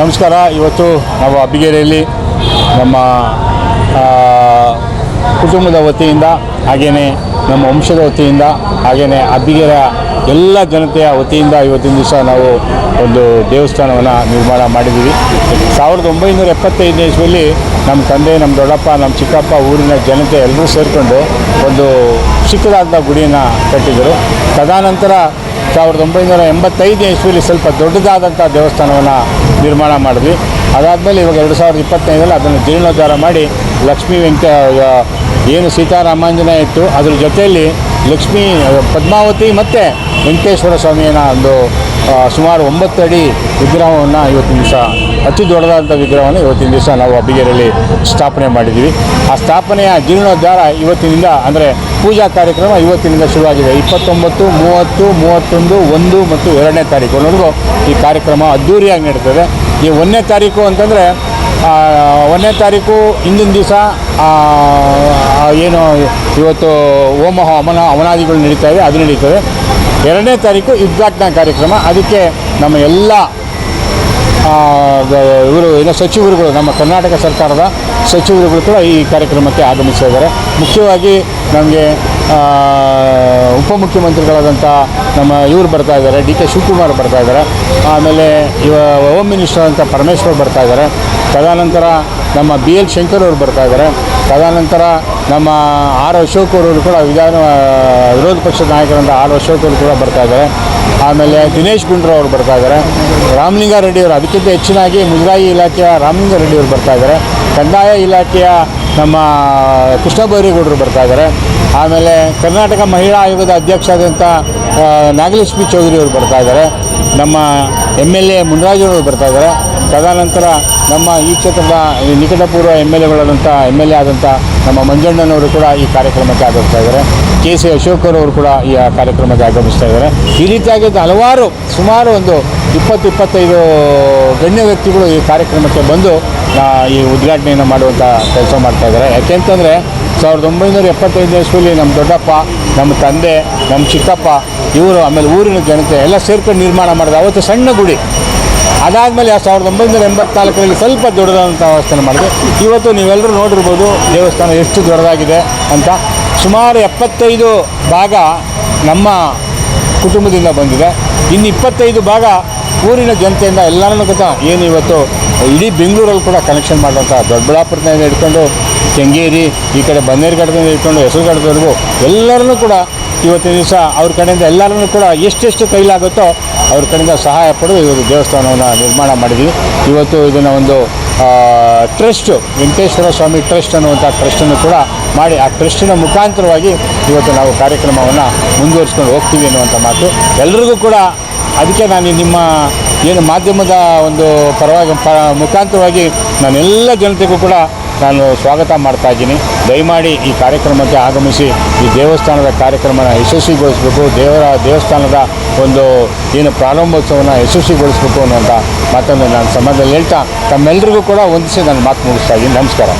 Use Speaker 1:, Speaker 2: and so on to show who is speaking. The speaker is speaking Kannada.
Speaker 1: ನಮಸ್ಕಾರ. ಇವತ್ತು ನಾವು ಅಬ್ಬಿಗೆರೆಯಲ್ಲಿ ನಮ್ಮ ಕುಟುಂಬದ ವತಿಯಿಂದ ಹಾಗೆಯೇ ನಮ್ಮ ವಂಶದ ವತಿಯಿಂದ ಹಾಗೆಯೇ ಅಬ್ಬಿಗೆರ ಎಲ್ಲ ಜನತೆಯ ವತಿಯಿಂದ ಇವತ್ತಿನ ದಿವಸ ನಾವು ಒಂದು ದೇವಸ್ಥಾನವನ್ನು ನಿರ್ಮಾಣ ಮಾಡಿದ್ದೀವಿ. ಸಾವಿರದ ಒಂಬೈನೂರ ಎಪ್ಪತ್ತೈದನೇ ಇಸ್ವಿಯಲ್ಲಿ ನಮ್ಮ ತಂದೆ, ನಮ್ಮ ದೊಡ್ಡಪ್ಪ, ನಮ್ಮ ಚಿಕ್ಕಪ್ಪ ಊರಿನ ಜನತೆ ಎಲ್ಲರೂ ಸೇರಿಕೊಂಡು ಒಂದು ಚಿಕ್ಕದಾದ ಗುಡಿಯನ್ನು ಕಟ್ಟಿದರು ತದನಂತರ ಸಾವಿರದ ಒಂಬೈನೂರ ಎಂಬತ್ತೈದನೇ ಇಸ್ವಿಲಿ ಸ್ವಲ್ಪ ದೊಡ್ಡದಾದಂಥ ದೇವಸ್ಥಾನವನ್ನು ನಿರ್ಮಾಣ ಮಾಡಿದ್ವಿ. ಅದಾದಮೇಲೆ ಇವಾಗ ಎರಡು ಸಾವಿರದ ಇಪ್ಪತ್ತೈದರಲ್ಲಿ ಅದನ್ನು ಜೀರ್ಣೋದ್ಧಾರ ಮಾಡಿ ಲಕ್ಷ್ಮೀ ವೆಂಕ ಏನು ಸೀತಾರಾಮಾಂಜನೇಯ ಇತ್ತು, ಅದ್ರ ಜೊತೆಯಲ್ಲಿ ಲಕ್ಷ್ಮೀ ಪದ್ಮಾವತಿ ಮತ್ತು ವೆಂಕಟೇಶ್ವರ ಸ್ವಾಮಿಯನ್ನ ಒಂದು ಸುಮಾರು ಒಂಬತ್ತು ಅಡಿ ವಿಗ್ರಹವನ್ನು ಇವತ್ತಿನ ದಿವಸ, ಅತಿ ದೊಡ್ಡದಾದಂಥ ವಿಗ್ರಹವನ್ನು ಇವತ್ತಿನ ದಿವಸ ನಾವು ಅಬ್ಬಿಗೆರೆಯಲ್ಲಿ ಸ್ಥಾಪನೆ ಮಾಡಿದ್ದೀವಿ. ಆ ಸ್ಥಾಪನೆಯ ಜೀರ್ಣೋದ್ಧಾರ ಇವತ್ತಿನಿಂದ ಅಂದರೆ ಪೂಜಾ ಕಾರ್ಯಕ್ರಮ ಇವತ್ತಿನಿಂದ ಶುರುವಾಗಿದೆ. ಇಪ್ಪತ್ತೊಂಬತ್ತು, ಮೂವತ್ತು, ಮೂವತ್ತೊಂದು, ಒಂದು ಮತ್ತು ಎರಡನೇ ತಾರೀಕು. ಈ ಕಾರ್ಯಕ್ರಮ ಅದ್ದೂರಿಯಾಗಿ ನಡೀತದೆ. ಈ ಒಂದನೇ ತಾರೀಕು ಅಂತಂದರೆ ಒಂದನೇ ತಾರೀಕು ಹಿಂದಿನ ದಿವಸ ಏನು, ಇವತ್ತು ಹೋಮ ಹವನ, ಹವನಾದಿಗಳು ನಡೀತಾ ಇದೆ, ಅದು ನಡೀತದೆ. ಎರಡನೇ ತಾರೀಕು ಉದ್ಘಾಟನಾ ಕಾರ್ಯಕ್ರಮ. ಅದಕ್ಕೆ ನಮ್ಮ ಎಲ್ಲ ಇವರು ಏನೋ ಸಚಿವರುಗಳು, ನಮ್ಮ ಕರ್ನಾಟಕ ಸರ್ಕಾರದ ಸಚಿವರುಗಳು ಕೂಡ ಈ ಕಾರ್ಯಕ್ರಮಕ್ಕೆ ಆಗಮಿಸಿದ್ದಾರೆ. ಮುಖ್ಯವಾಗಿ ನಮಗೆ ಉಪಮುಖ್ಯಮಂತ್ರಿಗಳಾದಂಥ ನಮ್ಮ, ಇವರು ಬರ್ತಾ ಇದ್ದಾರೆ, ಡಿ ಕೆ ಶಿವಕುಮಾರ್ ಬರ್ತಾ ಇದ್ದಾರೆ. ಆಮೇಲೆ ಇವ, ಹೋಮ್ ಮಿನಿಸ್ಟರ್ ಅಂತ ಪರಮೇಶ್ವರ್ ಬರ್ತಾ ಇದ್ದಾರೆ. ತದನಂತರ ನಮ್ಮ ಬಿ ಎಲ್ ಶಂಕರ್ ಅವರು ಬರ್ತಾ ಇದ್ದಾರೆ. ತದನಂತರ ನಮ್ಮ ಆರ್ ಅಶೋಕ್ ಅವರು ಕೂಡ ವಿಧಾನ ವಿರೋಧ ಪಕ್ಷದ ನಾಯಕರಂತ ಆರ್ ಅಶೋಕ್ ಅವರು ಕೂಡ ಬರ್ತಾ ಇದ್ದಾರೆ. ಆಮೇಲೆ ದಿನೇಶ್ ಗುಂಡ್ರು ಅವರು ಬರ್ತಾ ಇದ್ದಾರೆ. ರಾಮಲಿಂಗಾರೆಡ್ಡಿ ಅವರು ಅದಕ್ಕಿಂತ ಹೆಚ್ಚಿನಾಗಿ ಮುಜರಾಯಿ ಇಲಾಖೆಯ ರಾಮಲಿಂಗಾರೆಡ್ಡಿ ಅವರು ಬರ್ತಾ ಇದ್ದಾರೆ. ಕಂದಾಯ ಇಲಾಖೆಯ ನಮ್ಮ ಕೃಷ್ಣ ಬೈರೇಗೌಡರು ಬರ್ತಾ ಇದ್ದಾರೆ. ಆಮೇಲೆ ಕರ್ನಾಟಕ ಮಹಿಳಾ ಆಯೋಗದ ಅಧ್ಯಕ್ಷರಾದಂಥ ನಾಗಲಕ್ಷ್ಮಿ ಚೌಧರಿ ಅವರು ಬರ್ತಾ ಇದ್ದಾರೆ. ನಮ್ಮ ಎಂ ಎಲ್ ಎ ಮುನರಾಜವರು ಬರ್ತಾ ಇದ್ದಾರೆ. ತದನಂತರ ನಮ್ಮ ಈ ಕ್ಷೇತ್ರದ ನಿಕಟಪೂರ್ವ ಎಂ ಎಲ್ ಎಗಳಾದಂಥ ಎಂ ಎಲ್ ಎ ಆದಂಥ ನಮ್ಮ ಮಂಜಣ್ಣನವರು ಕೂಡ ಈ ಕಾರ್ಯಕ್ರಮಕ್ಕೆ ಆಗಮಿಸ್ತಾ ಇದ್ದಾರೆ. ಕೆ ಸಿ ಅಶೋಕರವರು ಕೂಡ ಈ ಕಾರ್ಯಕ್ರಮಕ್ಕೆ ಆಗಮಿಸ್ತಾ ಇದ್ದಾರೆ. ಈ ರೀತಿಯಾಗಿ ಹಲವಾರು, ಸುಮಾರು ಒಂದು ಇಪ್ಪತ್ತು, ಇಪ್ಪತ್ತೈದು ಗಣ್ಯ ವ್ಯಕ್ತಿಗಳು ಈ ಕಾರ್ಯಕ್ರಮಕ್ಕೆ ಬಂದು ಈ ಉದ್ಘಾಟನೆಯನ್ನು ಮಾಡುವಂಥ ಕೆಲಸ ಮಾಡ್ತಾ ಇದ್ದಾರೆ. ಯಾಕೆಂತಂದರೆ ಸಾವಿರದ ಒಂಬೈನೂರ ಎಪ್ಪತ್ತೈದನೇ ಇಸ್ವಿಲಿ ನಮ್ಮ ದೊಡ್ಡಪ್ಪ, ನಮ್ಮ ತಂದೆ, ನಮ್ಮ ಚಿಕ್ಕಪ್ಪ, ಇವರು ಆಮೇಲೆ ಊರಿನ ಜನತೆ ಎಲ್ಲ ಸೇರ್ಕೊಂಡು ನಿರ್ಮಾಣ ಮಾಡಿದ ಅವತ್ತು ಸಣ್ಣ ಗುಡಿ. ಅದಾದಮೇಲೆ ಸಾವಿರದ ಒಂಬೈನೂರ ಎಂಬತ್ನಾಲ್ಕರಲ್ಲಿ ಸ್ವಲ್ಪ ದೊಡ್ಡದಾದಂಥ ವ್ಯವಸ್ಥೆ ಮಾಡಿದೆ. ಇವತ್ತು ನೀವೆಲ್ಲರೂ ನೋಡಿರ್ಬೋದು, ದೇವಸ್ಥಾನ ಎಷ್ಟು ದೊಡ್ಡದಾಗಿದೆ ಅಂತ. ಸುಮಾರು ಎಪ್ಪತ್ತೈದು ಭಾಗ ನಮ್ಮ ಕುಟುಂಬದಿಂದ ಬಂದಿದೆ. ಇನ್ನು ಇಪ್ಪತ್ತೈದು ಭಾಗ ಊರಿನ ಜನತೆಯಿಂದ ಎಲ್ಲರನ್ನು ಗೊತ್ತಾ? ಏನು ಇವತ್ತು ಇಡೀ ಬೆಂಗಳೂರಲ್ಲಿ ಕೂಡ ಕನೆಕ್ಷನ್ ಮಾಡುವಂಥ ದೊಡ್ಡಬಳ್ಳಾಪುರದಿಂದ ಹಿಡ್ಕೊಂಡು ಕೆಂಗೇರಿ ಈ ಕಡೆ ಬನ್ನೇರುಘಟ್ಟದಿಂದ ಹಿಡ್ಕೊಂಡು ಹೆಸರುಘಟ್ಟದವರೆಗೂ ಎಲ್ಲರನ್ನೂ ಕೂಡ ಇವತ್ತಿನ ದಿವಸ ಅವ್ರ ಕಡೆಯಿಂದ ಎಲ್ಲರನ್ನೂ ಕೂಡ ಎಷ್ಟೆಷ್ಟು ಕೈಲಾಗುತ್ತೋ ಅವ್ರ ಕಡೆಯಿಂದ ಸಹಾಯ ಪಡೆದು ಇವತ್ತು ದೇವಸ್ಥಾನವನ್ನು ನಿರ್ಮಾಣ ಮಾಡಿದ್ದೀವಿ ಇವತ್ತು ಇದನ್ನು ಒಂದು ಟ್ರಸ್ಟು ವೆಂಕಟೇಶ್ವರ ಸ್ವಾಮಿ ಟ್ರಸ್ಟ್ ಅನ್ನುವಂಥ ಟ್ರಸ್ಟನ್ನು ಕೂಡ ಮಾಡಿ ಆ ಟ್ರಸ್ಟಿನ ಮುಖಾಂತರವಾಗಿ ಇವತ್ತು ನಾವು ಕಾರ್ಯಕ್ರಮವನ್ನು ಮುಂದುವರಿಸ್ಕೊಂಡು ಹೋಗ್ತೀವಿ ಅನ್ನುವಂಥ ಮಾತು. ಎಲ್ರಿಗೂ ಕೂಡ ಅದಕ್ಕೆ ನಾನು ನಿಮ್ಮ ಏನು ಮಾಧ್ಯಮದ ಒಂದು ಪರವಾಗಿ ಪ ಮುಖಾಂತರವಾಗಿ ನಾನೆಲ್ಲ ಜನತೆಗೂ ಕೂಡ ನಾನು ಸ್ವಾಗತ ಮಾಡ್ತಾ ಇದ್ದೀನಿ. ದಯಮಾಡಿ ಈ ಕಾರ್ಯಕ್ರಮಕ್ಕೆ ಆಗಮಿಸಿ, ಈ ದೇವಸ್ಥಾನದ ಕಾರ್ಯಕ್ರಮನ ಯಶಸ್ವಿಗೊಳಿಸಬೇಕು, ದೇವರ ದೇವಸ್ಥಾನದ ಒಂದು ಏನು ಪ್ರಾರಂಭೋತ್ಸವನ ಯಶಸ್ವಿಗೊಳಿಸಬೇಕು ಅನ್ನೋಂಥ ಮಾತನ್ನು ನಾನು ಸಮಾಜದಲ್ಲಿ ಹೇಳ್ತಾ ತಮ್ಮೆಲ್ಲರಿಗೂ ಕೂಡ ಒಂದಿಸಿ ನಾನು ಮಾತು ಮುಗಿಸ್ತಾ ಇದ್ದೀನಿ. ನಮಸ್ಕಾರ.